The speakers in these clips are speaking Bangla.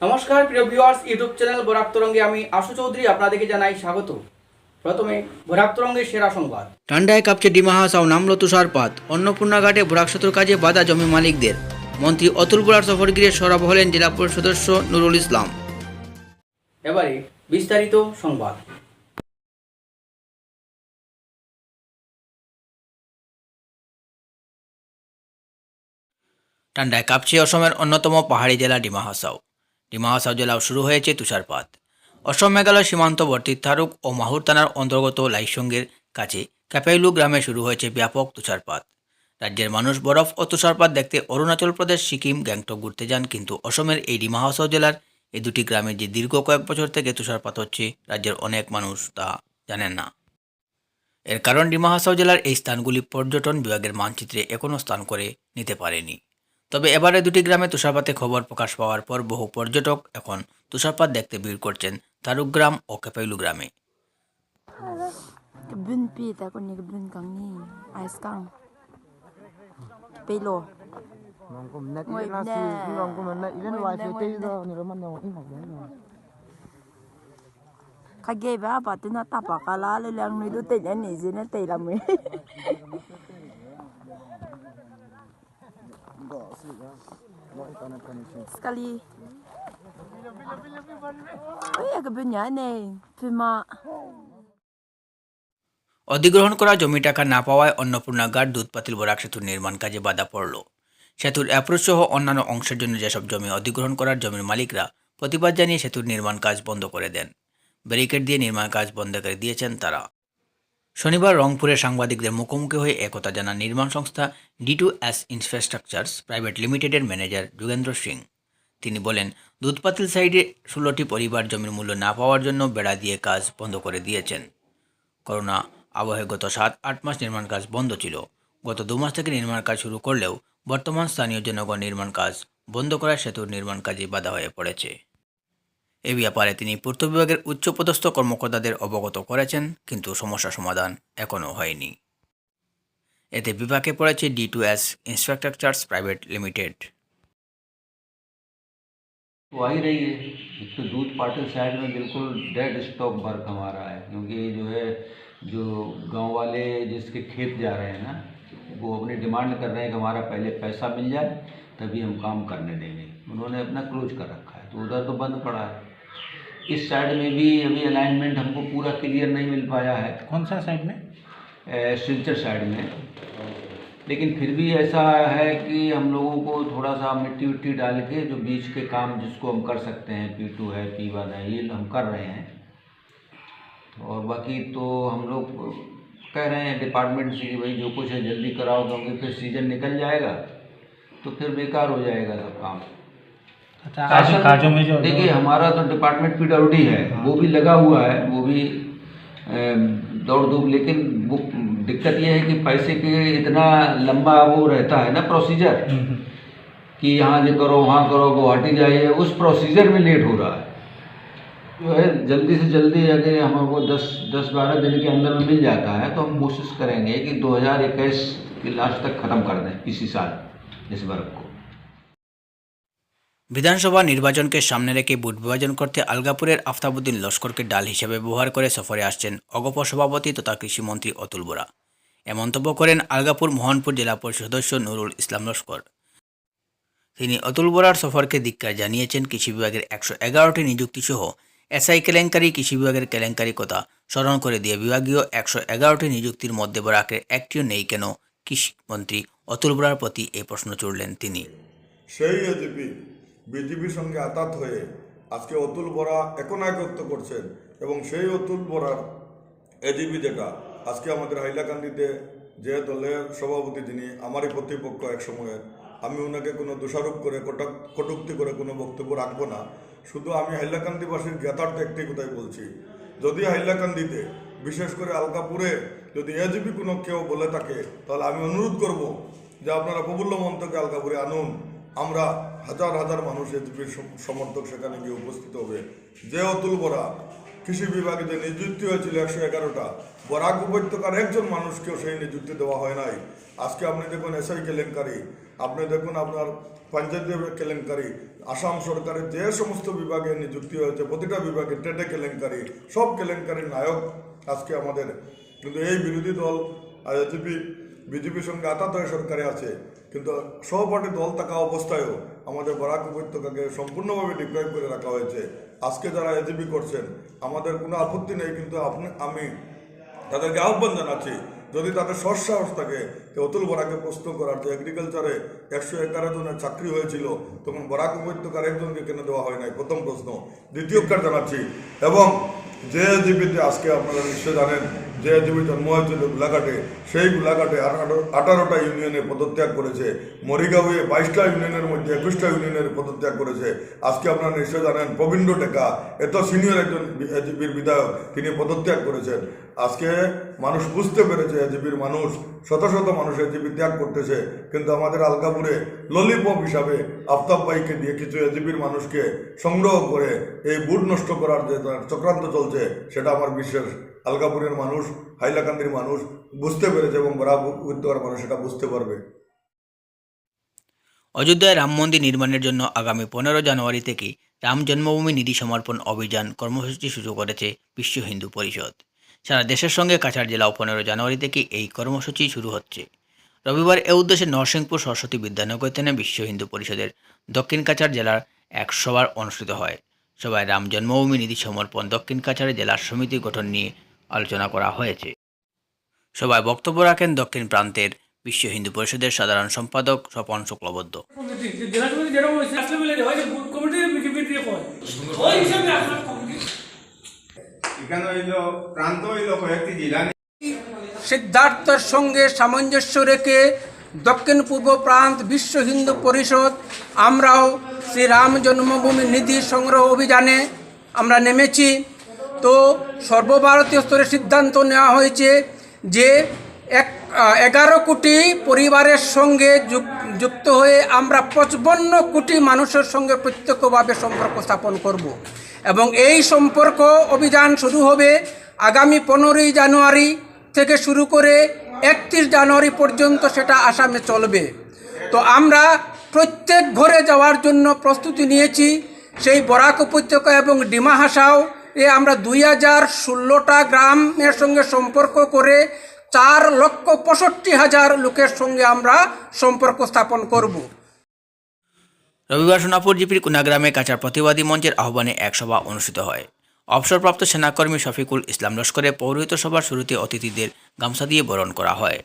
নমস্কার প্রিয় ভিউয়ার্স ইউটিউব চ্যানেল বরাক তরঙ্গে আমি আশু চৌধুরী আপনাদেরকে জানাই স্বাগত। প্রথমে বরাক তরঙ্গের সেরা সংবাদ। ঠান্ডায় কাঁপছে ডিমা হাসাও নামলো তুষারপাত। অন্নপূর্ণা ঘাটে ভরাক সেতুর কাজে বাধা জমি মালিকদের। মন্ত্রী অতুল বোরার সফর গিয়ে সরব হলেন জেলা পরিষদ সদস্য নুরুল ইসলাম। এবারে বিস্তারিত সংবাদ। ঠান্ডায় কাঁপছে অসমের অন্যতম পাহাড়ি জেলা ডিমা হাসাও ডিমা হাসাও জেলাও শুরু হয়েছে তুষারপাত। অসম মেঘালয় সীমান্তবর্তী থারুক ও মাহুর থানার অন্তর্গত লাইসঙ্গের কাছে ক্যাপাইলু গ্রামে শুরু হয়েছে ব্যাপক তুষারপাত। রাজ্যের মানুষ বরফ ও তুষারপাত দেখতে অরুণাচল প্রদেশ, সিকিম, গ্যাংটক ঘুরতে যান, কিন্তু অসমের এই ডিমা হাসাও জেলার এই দুটি গ্রামে যে দীর্ঘ কয়েক বছর থেকে তুষারপাত হচ্ছে, রাজ্যের অনেক মানুষ তা জানেন না। এর কারণ ডিমাহাসাও জেলার এই স্থানগুলি পর্যটন বিভাগের মানচিত্রে এখনও স্থান করে নিতে পারেনি। তবে এবারে দুটি গ্রামে তুষারপাতে খবর প্রকাশ পাওয়ার পর বহু পর্যটক এখন তুষারপাত দেখতে ভিড় করছেন তারুক গ্রাম ও কেপাইলু গ্রামে। bên pi ta con cái bên căng ni ice căng pe lo Nong অধিগ্রহণ করা জমি টাকা না পাওয়ায় অন্নপূর্ণা গার্ড দুধ দুধপাতিল বরাক সেতুর নির্মাণ কাজে বাধা পড়ল। সেতুর অ্যাপ্রোচ সহ অন্যান্য অংশের জন্য যেসব জমি অধিগ্রহণ করার জমির মালিকরা প্রতিবাদ জানিয়ে সেতুর নির্মাণ কাজ বন্ধ করে দেন। ব্যারিকেড দিয়ে নির্মাণ কাজ বন্ধ করে দিয়েছেন তারা। শনিবার রংপুরে সাংবাদিকদের মুখোমুখি হয়ে একথা জানান নির্মাণ সংস্থা D two S infrastructures private লিমিটেডের ম্যানেজার যুগেন্দ্র সিং। তিনি বলেন, দুধপাতিল সাইডে ষোলোটি পরিবার জমির মূল্য না পাওয়ার জন্য বেড়া দিয়ে কাজ বন্ধ করে দিয়েছেন। করোনা আবহে গত সাত, আট মাস নির্মাণ কাজ বন্ধ ছিল। গত দু মাস থেকে নির্মাণ কাজ শুরু করলেও বর্তমান স্থানীয় জনগণ নির্মাণ কাজ বন্ধ করায় সেতুর নির্মাণ কাজে বাধা হয়ে পড়েছে। এ ব্যাপারে তিনি পূর্ত বিভাগের উচ্চপদস্থ কর্মকর্তাদের অবগত করেছেন কিন্তু সমস্যা সমাধান এখনও হয়নি এতে বিপাকে পড়েছে D two S infrastructures private limited तो आ ही रही है एक तो दूध पाटिल साइड में बिल्कुल डेड स्टॉक वर्क हमारा है क्योंकि जो है जो गांव वाले जिसके खेत जा रहे हैं ना वो अपनी डिमांड कर रहे हैं कि हमारा पहले पैसा मिल जाए तभी हम काम करने देंगे उन्होंने अपना क्लोज कर रखा है तो उधर तो बंद पड़ा है इस साइड में भी अभी अलाइनमेंट हमको पूरा क्लियर नहीं मिल पाया है। कौन सा साइड में? सिलचर साइड में। लेकिन फिर भी ऐसा है कि हम लोगों को थोड़ा सा मिट्टी विट्टी डाल के जो बीच के काम जिसको हम कर सकते हैं पी टू है पी वन है ये हम कर रहे हैं। और बाकी तो हम लोग कह रहे हैं डिपार्टमेंट से कि भाई जो कुछ है जल्दी कराओ क्योंकि फिर सीज़न निकल जाएगा तो फिर बेकार हो जाएगा सब काम। अच्छा में जो देखिए हमारा तो डिपार्टमेंट पीडब्ल्यूडी है वो भी लगा हुआ है वो भी दौड़ धूप लेकिन वो दिक्कत ये है कि पैसे के इतना लंबा वो रहता है ना प्रोसीजर कि यहाँ ये करो वहाँ करो गुवाहाटी जाइए उस प्रोसीजर में लेट हो रहा है। जो है जल्दी से जल्दी अगर हमको दस दस बारह दिन के अंदर में मिल जाता है तो हम कोशिश करेंगे कि 2021 के लास्ट तक ख़त्म कर दें इसी साल इस वर्ग को। বিধানসভা নির্বাচনকে সামনে রেখে ভোট বিভাজন করতে আলগাপুরের আফতাবুদ্দিন লস্করকে ডাল হিসেবে ব্যবহার করে সফরে আসছেন অগপ সভাপতি তথা কৃষিমন্ত্রী অতুল বোরা। এ মন্তব্য করেন আলগাপুর মোহনপুর জেলা পরিষদ সদস্য নুরুল ইসলাম লস্কর। তিনি অতুল বোরার সফরকে ধিক্কার জানিয়েছেন, কৃষি বিভাগের একশো এগারোটি নিযুক্তি সহ এসআই কেলেঙ্কারি, কৃষি বিভাগের কেলেঙ্কারি কথা স্মরণ করে দিয়ে বিভাগীয় একশো এগারোটি নিযুক্তির মধ্যে বরাকের একটিও নেই কেন কৃষিমন্ত্রী অতুল বোরার প্রতি এই প্রশ্ন ছুড়লেন তিনি। সেই বিজেপির সঙ্গে আতাত হয়ে আজকে অতুল বরা একনায়কত্ব করছেন এবং সেই অতুল বরার এজিপি যেটা, আজকে আমাদের হাইলাকান্দিতে যে দলের সভাপতি যিনি, আমারই প্রতিপক্ষ এক সময়ের আমি ওনাকে কোনো দোষারোপ করে, কটাক, কটুক্তি করে কোনো বক্তব্য রাখব না। শুধু আমি হাইলাকান্দিবাসীর জ্ঞাতার্থে একটি কথাই বলছি। যদি হাইলাকান্দিতে, বিশেষ করে আলকাপুরে যদি এজিপি কোনো কেউ বলে থাকে, তাহলে আমি অনুরোধ করব যে আপনারা প্রফুল্ল মন্তকে আলকাপুরে আনুন। আমরা হাজার হাজার মানুষ এজিপির সমর্থক সেখানে গিয়ে উপস্থিত হবে। যে অতুল বরা কৃষি বিভাগে যে নিযুক্তি হয়েছিল একশো এগারোটা, বরাক উপত্যকার একজন মানুষকেও সেই নিযুক্তি দেওয়া হয় নাই। আজকে আপনি দেখুন এসআই কেলেঙ্কারি, আপনি দেখুন আপনার পঞ্চায়েত কেলেঙ্কারি, আসাম সরকারের যে সমস্ত বিভাগে নিযুক্তি হয়েছে, প্রতিটা বিভাগে টেটে কেলেঙ্কারি, সব কেলেঙ্কারির নায়ক আজকে আমাদের। কিন্তু এই বিরোধী দল এজিপি বিজেপির সঙ্গে আতাত সরকারে আছে। কিন্তু সহপাঠী দল থাকা অবস্থায়ও আমাদের বরাক উপত্যকাকে সম্পূর্ণভাবে ডিপ্রাইভ করে রাখা হয়েছে। আজকে যারা এজিপি করছেন, আমাদের কোনো আপত্তি নেই, কিন্তু আপনি আমি তাদেরকে আহ্বান জানাচ্ছি, যদি তাদের সৎসাহস থাকে যে অতুল বরাকে প্রশ্ন করার যে এগ্রিকালচারে একশো এগারো জনের চাকরি হয়েছিল, তখন বরাক উপত্যকার একজনকে কেন দেওয়া হয় নাই? প্রথম প্রশ্ন। দ্বিতীয় জানাচ্ছি, এবং যে জীবিতে আজকে আপনারা নিশ্চয় জানেন যে জীবী জন্ম হয়েছিল গোলাঘাটে, সেই গোলাঘাটে আঠারো, আঠারোটা ইউনিয়নে পদত্যাগ করেছে। মরিগাঁওয়ে বাইশটা ইউনিয়নের মধ্যে একুশটা ইউনিয়নের পদত্যাগ করেছে। আজকে আপনারা নিশ্চয় জানেন, প্রবীণ্ড টেকা, এত সিনিয়র একজন বিজেপির বিধায়ক, তিনি পদত্যাগ করেছেন। আজকে মানুষ বুঝতে পেরেছে এজিপির মানুষ শত শত মানুষ এজিপি ত্যাগ করতেছে, কিন্তু আমাদের আলকাপুরে ললিপপ হিসাবে আফতাব ভাইকে দিয়ে কিছু এজিপির মানুষকে সংগ্রহ করে এই বুট নষ্ট করার যে চক্রান্ত চলছে, সেটা আমার বিশ্বাস। আলকাপুরের মানুষ, হাইলাকান্দির মানুষ বুঝতে পেরেছে এবং উপত্যকার মানুষ সেটা বুঝতে পারবে। অযোধ্যায় রাম মন্দির নির্মাণের জন্য আগামী পনেরো জানুয়ারি থেকে রাম জন্মভূমি নিধি সমর্পণ অভিযান কর্মসূচি শুরু করেছে বিশ্ব হিন্দু পরিষদ। সারা দেশের সঙ্গে কাছাড় জেলাও পনেরো জানুয়ারি থেকে এই কর্মসূচি শুরু হচ্ছে। রবিবার এ উদ্দেশ্যে নরসিংপুর সরস্বতী বিদ্যানগরতেনে বিশ্ব হিন্দু পরিষদের দক্ষিণ কাছাড় জেলার এক সভার অনুষ্ঠিত হয়। সভায় রাম জন্মভূমি, নিধি সমর্পণ, দক্ষিণ কাছাড় জেলার সমিতি গঠন নিয়ে আলোচনা করা হয়েছে। সভায় বক্তব্য রাখেন দক্ষিণ প্রান্তের বিশ্ব হিন্দু পরিষদের সাধারণ সম্পাদক স্বপন শুক্লবদ্ধ জেলা যেরকম জেলা সিদ্ধার্থের সঙ্গে সামঞ্জস্য রেখে দক্ষিণ পূর্ব প্রান্ত বিশ্ব হিন্দু পরিষদ, আমরাও শ্রীরাম জন্মভূমি নিধি সংগ্রহ অভিযানে আমরা নেমেছি। তো সর্বভারতীয় স্তরে সিদ্ধান্ত নেওয়া হয়েছে যে এক এগারো কোটি পরিবারের সঙ্গে যুক- যুক্ত হয়ে আমরা পঁচপন্ন কোটি মানুষের সঙ্গে প্রত্যক্ষভাবে সম্পর্ক স্থাপন করব। এবং এই সম্পর্ক অভিযান শুরু হবে আগামী পনেরোই জানুয়ারি থেকে শুরু করে একত্রিশ জানুয়ারি পর্যন্ত সেটা আসামে চলবে। তো আমরা প্রত্যেক ঘরে যাওয়ার জন্য প্রস্তুতি নিয়েছি। সেই বরাক উপত্যকা এবং ডিমা হাসাও এ আমরা দুই হাজার ষোলোটা গ্রামের সঙ্গে সম্পর্ক করে চার লক্ষ পঁয়ষট্টি হাজার লোকের সঙ্গে আমরা সম্পর্ক স্থাপন করব। রবিবার সোনাপুর জিপির কুনাগ্রামে কাচার প্রতিবাদী মঞ্চের আহ্বানে এক সভা অনুষ্ঠিত হয়। অবসরপ্রাপ্ত সেনাকর্মী শফিকুল ইসলাম লস্করে পৌরহিত সভার শুরুতে অতিথিদের গামছা দিয়ে বরণ করা হয়।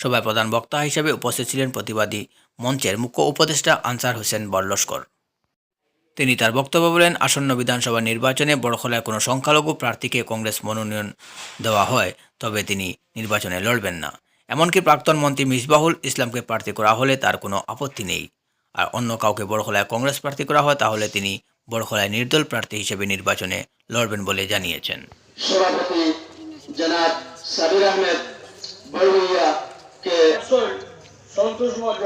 সভায় প্রধান বক্তা হিসেবে উপস্থিত ছিলেন প্রতিবাদী মঞ্চের মুখ্য উপদেষ্টা আনসার হোসেন বরলস্কর তিনি তার বক্তব্য বলেন, আসন্ন বিধানসভা নির্বাচনে বড়খলায় কোনো সংখ্যালঘু প্রার্থীকে কংগ্রেস মনোনয়ন দেওয়া হয়, তবে তিনি নির্বাচনে লড়বেন না। এমনকি প্রাক্তন মন্ত্রী মিসবাহুল ইসলামকে প্রার্থী করা হলে তার কোনো আপত্তি নেই। আর অন্য কাউকে বড়খলায় কংগ্রেস প্রার্থী করা হয় তাহলে তিনি বড়খলায় নির্দল প্রার্থী হিসেবে নির্বাচনে লড়বেন বলে জানিয়েছেন। সভাপতি জনাব সাবির আহমেদ বড়ুইয়া কে সন্তোষ মধ্য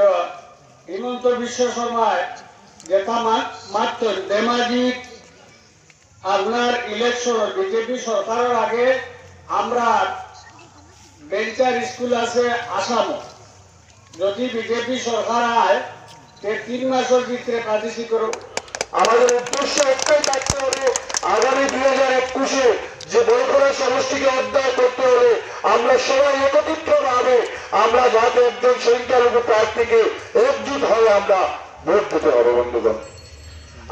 হিমন্ত বিশ্ব শর্মায় যেটা মাত্র ধেমাজি আপনার ইলেকশন বিজেপি সরকারের আগে আমরা বেঞ্চার স্কুল আছে আসাম। যদি বিজেপি সরকার আয় তে তিন মাসের ভিতরে প্রাদেশিক করো আমাদের উদ্দেশ্য একটাই থাকতে হবে, আগামী দুই হাজার একুশে যে বড়খরা সমষ্টিকে অধ্যায় করতে হলে আমরা সবাই একত্রিত ভাবে আমরা যাতে একজন সংখ্যালঘু প্রার্থীকে একজুট হয়ে আমরা ভোট দিতে হবে বন্ধুগণ।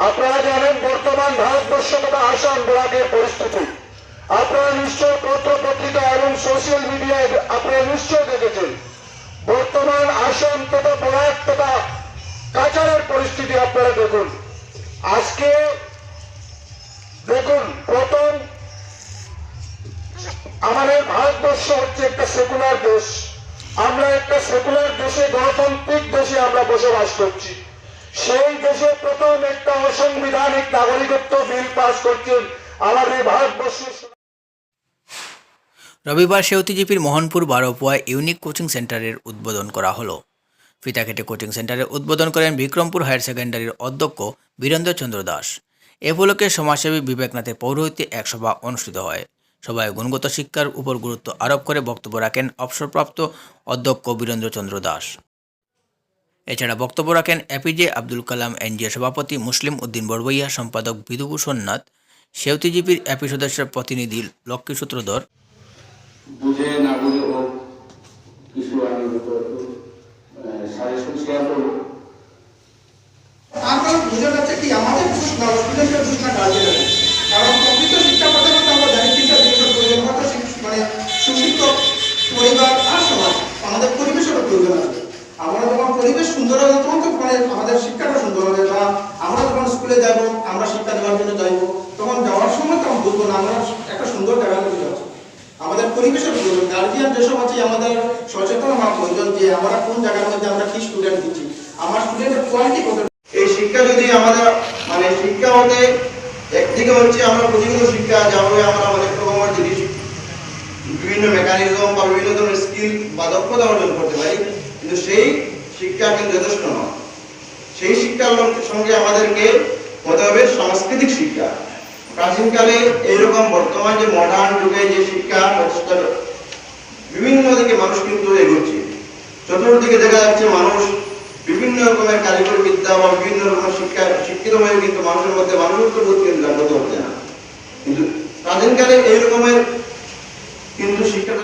আপনারা জানেন বর্তমান ভারতবর্ষ তথা আসাম ব্লকের পরিস্থিতি। আপনারা নিশ্চয় পত্র পত্রিকা এবং সোশ্যাল মিডিয়ায় আপনারা নিশ্চয় দেখেছেন। বর্তমান আসাম তথা বরাক তথা কাছাড়ের পরিস্থিতি আপনারা দেখুন। আজকে দেখুন, প্রথম আমাদের ভারতবর্ষ হচ্ছে একটা সেকুলার দেশ। আমরা একটা সেকুলার দেশে, গণতান্ত্রিক দেশে আমরা বসবাস করছি। সেই দেশে প্রথম একটা অসাংবিধানিক নাগরিকত্ব বিল পাস করছেন আমাদের ভারতবর্ষের রবিবার সেউতিজিপির মোহনপুর বারোপুয়ায় ইউনিক কোচিং সেন্টারের উদ্বোধন করা হলো। ফিতাকেটে কোচিং সেন্টারের উদ্বোধন করেন বিক্রমপুর হায়ার সেকেন্ডারির অধ্যক্ষ বীরেন্দ্র চন্দ্র দাস। এ উপলক্ষে সমাজসেবী বিবেকনাথের পৌরোহিত্যে এক সভা অনুষ্ঠিত হয়। সবাই গুণগত শিক্ষার উপর গুরুত্ব আরোপ করে বক্তব্য রাখেন অবসরপ্রাপ্ত অধ্যক্ষ বীরেন্দ্র চন্দ্র দাস। এছাড়া বক্তব্য রাখেন এপিজে আব্দুল কালাম এনজিও সভাপতি মুসলিম উদ্দিন বড়বইয়া, সম্পাদক বিধুভূষণ নাথ সেউতিজীবীর এপি সদস্যের প্রতিনিধি লক্ষ্মী সূত্রধর। বুঝে না বুঝে কিছু আমি সাজেশন শেয়ার করব। কি, আমাদের কারণ প্রকৃত শিক্ষা কথা আমরা জানি প্রয়োজন মানে সুশিক্ষিত পরিবার আর সমাজ, আমাদের পরিবেশেরও প্রয়োজন আছে। আমরা যখন পরিবেশ সুন্দর হবে তখন তো মানে আমাদের শিক্ষাটা সুন্দর হবে আমরা যখন স্কুলে যাব, আমরা শিক্ষা দেওয়ার জন্য যাইব, তখন যাওয়ার সময় তখন বুঝব না, আমরা একটা সুন্দর জায়গা যাচ্ছি আমাদের পরিবেশের প্রয়োজন গার্জিয়ান যেসব আছে, আমাদের সচেতন হওয়া প্রয়োজন যে আমরা কোন জায়গার মধ্যে আমরা কি স্টুডেন্ট দিচ্ছি। আমার স্টুডেন্টের কোয়ালিটি কত? এই শিক্ষা যদি আমাদের মানে শিক্ষা হতে একদিকে হচ্ছে আমরা প্রতিনিয়ত শিক্ষা যেভাবে আমরা অনেক রকমের জিনিস, বিভিন্ন মেকানিজম বা বিভিন্ন ধরনের স্কিল বা দক্ষতা অর্জন করতে পারি। কিন্তু সেই শিক্ষা কিন্তু যথেষ্ট নয়। সেই শিক্ষার সঙ্গে আমাদেরকে হতে হবে সাংস্কৃতিক শিক্ষা। প্রাচীনকালে এইরকম বর্তমান যে মডার্ন যুগে যে শিক্ষা ব্যবস্থা বিভিন্ন দিকে মানুষ কিন্তু এগোচ্ছে। চতুর্দিকে দেখা যাচ্ছে মানুষ বিভিন্ন রকমের কারিগরি বিদ্যা বা বিভিন্ন রকমের শিক্ষা শিক্ষিত হয়ে কিন্তু মানুষের মধ্যে মানুষত্ব বোধ কিন্তু জাগ্রত হচ্ছে না। কিন্তু প্রাচীনকালে এইরকমের কিন্তু শিক্ষাটা